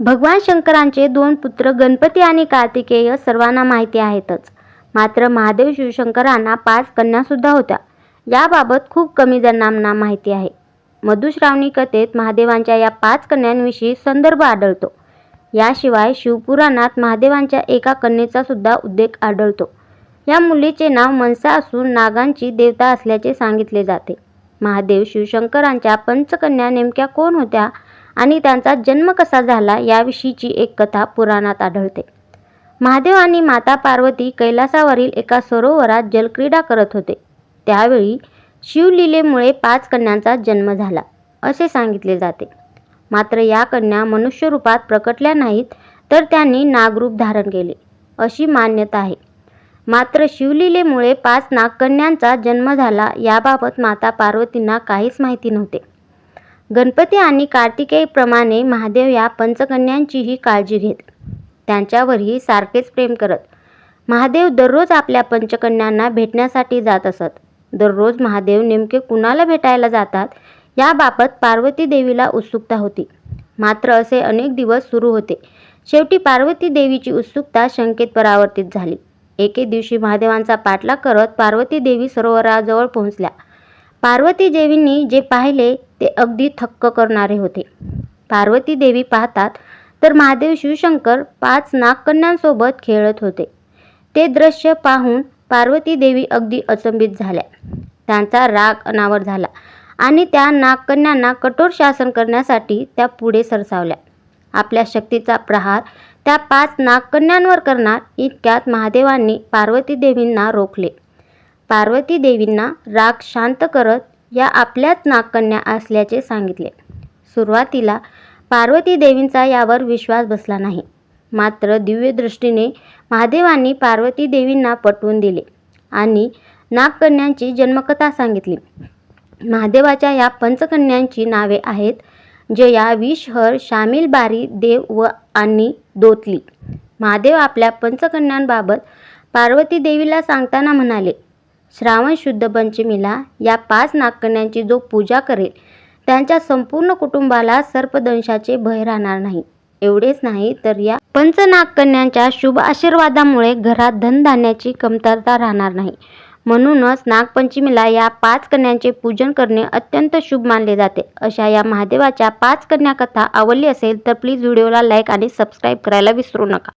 भगवान शंकरांचे दोन पुत्र गणपती आणि कार्तिकेय सर्वांना माहिती आहेतच. मात्र महादेव शिवशंकरांना पाच कन्यासुद्धा होत्या. याबाबत खूप कमी जणांना माहिती आहे. मधुश्रावणी कथेत महादेवांच्या या पाच कन्यांविषयी संदर्भ आढळतो. याशिवाय शिवपुराणात महादेवांच्या एका कन्येचा सुद्धा उल्लेख आढळतो. या मुलीचे नाव मनसा असून नागांची देवता असल्याचे सांगितले जाते. महादेव शिवशंकरांच्या पंचकन्या नेमक्या कोण होत्या? आणि त्यांचा जन्म कसा झाला याविषयीची एक कथा पुराणात आढळते. महादेव आणि माता पार्वती कैलासावरील एका सरोवरात जलक्रीडा करत होते. त्यावेळी शिवलीलेमुळे पाच कन्यांचा जन्म झाला असे सांगितले जाते. मात्र या कन्या मनुष्यरूपात प्रकटल्या नाहीत तर त्यांनी नागरूप धारण केले अशी मान्यता आहे. मात्र शिवलीलेमुळे पाच नागकन्यांचा जन्म झाला याबाबत माता पार्वतींना काहीच माहिती नव्हते. गणपती आणि कार्तिकेयप्रमाणे महादेव या पंचकन्यांचीही काळजी घेत. त्यांच्यावरही सारखेच प्रेम करत. महादेव दररोज आपल्या पंचकन्यांना भेटण्यासाठी जात असत. दररोज महादेव नेमके कुणाला भेटायला जातात याबाबत पार्वती देवीला उत्सुकता होती. मात्र असे अनेक दिवस सुरू होते. शेवटी पार्वती देवीची उत्सुकता शंकेत परावर्तित झाली. एके दिवशी महादेवांचा पाठलाग करत पार्वती देवी सरोवराजवळ पोहोचल्या. पार्वती देवींनी जे पाहिले ते अगदी थक्क करणारे होते. पार्वती देवी पाहतात तर महादेव शिवशंकर पाच नागकन्यांसोबत खेळत होते. ते दृश्य पाहून पार्वती देवी अगदी अचंबित झाल्या. त्यांचा राग अनावर झाला आणि त्या नागकन्यांना कठोर शासन करण्यासाठी त्या पुढे सरसावल्या. आपल्या शक्तीचा प्रहार त्या पाच नागकन्यांवर करणार इतक्यात महादेवांनी पार्वती देवींना रोखले. पार्वती देवींना राग शांत करत या आपल्याच नागकन्या असल्याचे सांगितले. सुरुवातीला पार्वती देवींचा यावर विश्वास बसला नाही. मात्र दिव्यदृष्टीने महादेवांनी पार्वती देवींना पटवून दिले आणि नागकन्यांची जन्मकथा सांगितली. महादेवाच्या या पंचकन्यांची नावे आहेत जया विषहर शामिल बारी देव व आणि दोतली. महादेव आपल्या पंचकन्यांबाबत पार्वती देवीला सांगताना म्हणाले श्रावण शुद्ध पंचमीला या पाच नागकन्यांची जो पूजा करेल त्यांच्या संपूर्ण कुटुंबाला सर्पदंशाचे भय राहणार नाही. एवढेच नाही तर या पंचनागकन्यांच्या शुभ आशीर्वादामुळे घरात धनधान्याची कमतरता राहणार नाही. म्हणूनच नागपंचमीला या पाच कन्यांचे पूजन करणे अत्यंत शुभ मानले जाते. अशा या महादेवाच्या पाच कन्या कथा आवडली असेल तर प्लीज व्हिडिओला लाईक आणि सबस्क्राईब करायला विसरू नका.